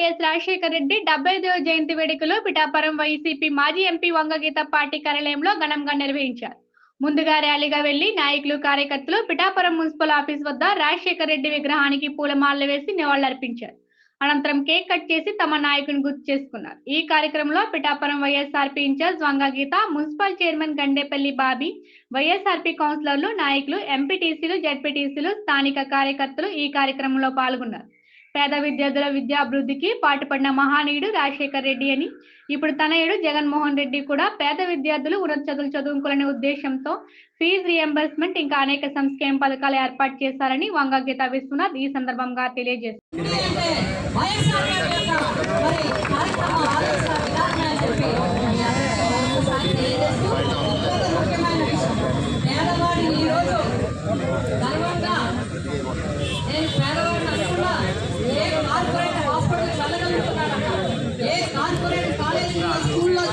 YS Rajasekhara Reddy డెబ్బై ఐదవ జయంతి వేడుకలు పిఠాపురం వైసీపీ మాజీ ఎంపీ వంగగీత పార్టీ కార్యాలయంలో ఘనంగా నిర్వహించారు. ముందుగా ర్యాలీగా వెళ్ళి నాయకులు కార్యకర్తలు పిఠాపురం మున్సిపల్ ఆఫీస్ వద్ద రాజశేఖర రెడ్డి విగ్రహానికి పూలమాలలు వేసి నివాళులర్పించారు. అనంతరం కేక్ కట్ చేసి తమ నాయకుని గుర్తు చేసుకున్నారు. ఈ కార్యక్రమంలో Pithapuram YSRP incharge Vangageetha municipal chairman Gandepalli Bobby YSRP కౌన్సిలర్లు నాయకులు ఎంపీటీసీలు జడ్పీటీసీలు స్థానిక కార్యకర్తలు ఈ కార్యక్రమంలో పాల్గొన్నారు. పేద విద్యార్థుల విద్యాభివృద్ధికి పాటుపడిన మహానీయుడు రాజశేఖర్ రెడ్డి అని. ఇప్పుడు తనయుడు జగన్మోహన్ రెడ్డి కూడా పేద విద్యార్థులు ఉన్నత చదువులు చదువుకోవాలనే ఉద్దేశంతో ఫీజు రియంబర్స్మెంట్ ఇంకా అనేక సంక్షేమ పథకాలు ఏర్పాటు చేశారని వంగగీత విశ్వనాథ్ ఈ సందర్భంగా తెలియజేశారు.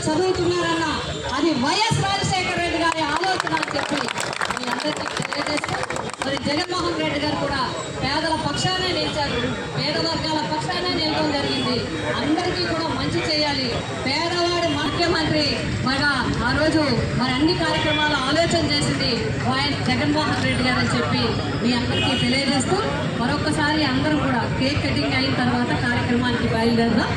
చదువుతున్నారన్నా అది వైఎస్ రాజశేఖర రెడ్డి గారి ఆలోచన అని చెప్పి మీ అందరికీ తెలియజేస్తూ మరి జగన్మోహన్ రెడ్డి గారు కూడా పేదల పక్షానే నిలిచారు. పేద వర్గాల పక్షానే నిలవడం జరిగింది. అందరికీ కూడా మంచి చేయాలి. పేదవాడి ముఖ్యమంత్రి మగ ఆ రోజు మరి అన్ని కార్యక్రమాలు ఆలోచన చేసింది వైఎస్ జగన్మోహన్ రెడ్డి గారు అని చెప్పి మీ అందరికీ తెలియజేస్తూ మరొకసారి అందరూ కూడా కేక్ కటింగ్ అయిన తర్వాత కార్యక్రమానికి బయలుదేరదాం.